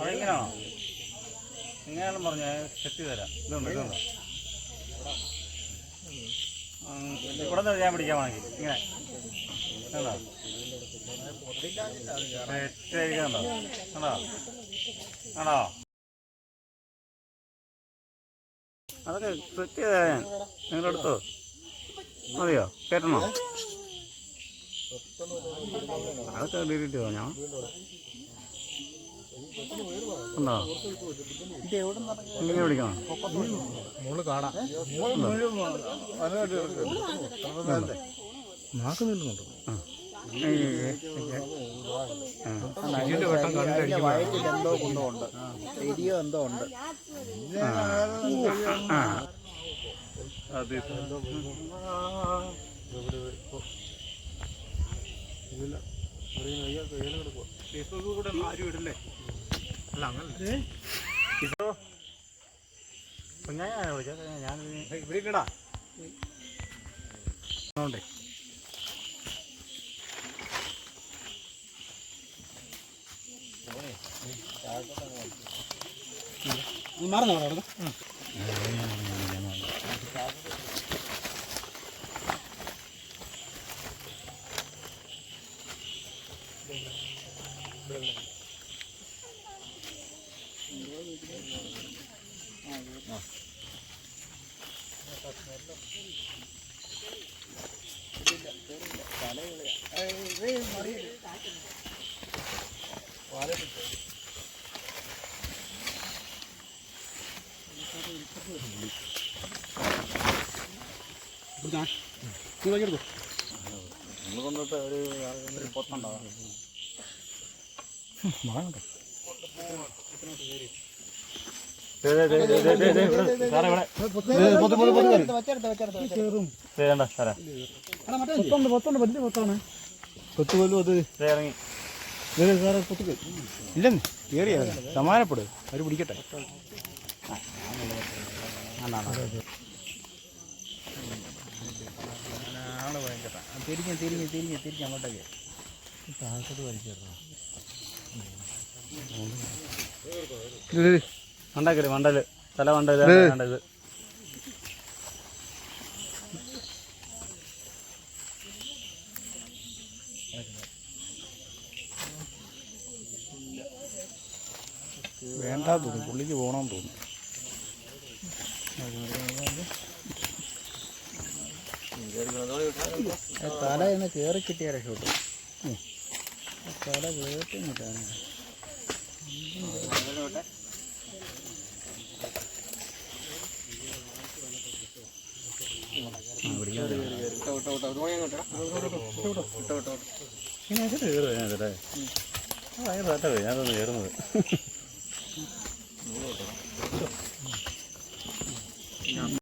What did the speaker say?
അതെങ്ങനെയാണോ? എങ്ങനെയാണെന്ന് പറഞ്ഞാൽ സെറ്റ് തരാം. ഇതുണ്ട് ഇതുണ്ട്. ഇവിടെ നിന്ന് ഞാൻ പിടിക്കാൻ വേണമെങ്കിൽ. ഇങ്ങനെ. കണ്ടോ? സെറ്റ് അതൊക്കെ സെറ്റ് ചെയ്ത ഞാൻ. നിങ്ങളെടുത്തോ മതിയോ? കേട്ടണോ? അതൊക്കെ ഡിലീറ്റ് പറഞ്ഞോ ഉണ്ടോ? എങ്ങനെ വിളിക്കണം? മോൾ കാണാം. നാക്ക് നീളുന്നുണ്ട് വയറ്റിൽ എന്തോ ഗുണമുണ്ട് എരിയോ എന്തോ ഉണ്ട് അത് ഫേസ്ബുക്ക് കൂടെ ആരും ഇടല്ലേ അല്ല അങ്ങനെ ഇതോ ഞാൻ വിളിക്കാം ഞാൻ ഇവിടെ ഇല്ലടാ അതുകൊണ്ടേ മറന്നോ നമ്മൾ കൊണ്ടിട്ട് ഒരു ഒരു പൊത്തുണ്ടാവും ഇറങ്ങി ഇല്ലെന്ന് കേറിയാ സമാനപ്പെട് അവർ പിടിക്കട്ടെ. തിരിഞ്ഞ് തിരിഞ്ഞ് തിരിഞ്ഞ് തിരിഞ്ഞ് അങ്ങോട്ടേക്ക് മണ്ടക്കൽ മണ്ടൽ. തല മണ്ടൽ വേണ്ടത് വേണ്ടാ തോന്നുന്നു. പുള്ളിക്ക് പോകണമെന്ന് തോന്നുന്നു. തല ഇന്ന് കയറി കിട്ടിയ രക്ഷപ്പെട്ടു തല കേട്ടിട്ടാണ് ഇതിനകത്ത് കയറുക ഞാനല്ലേ കയറുന്നത്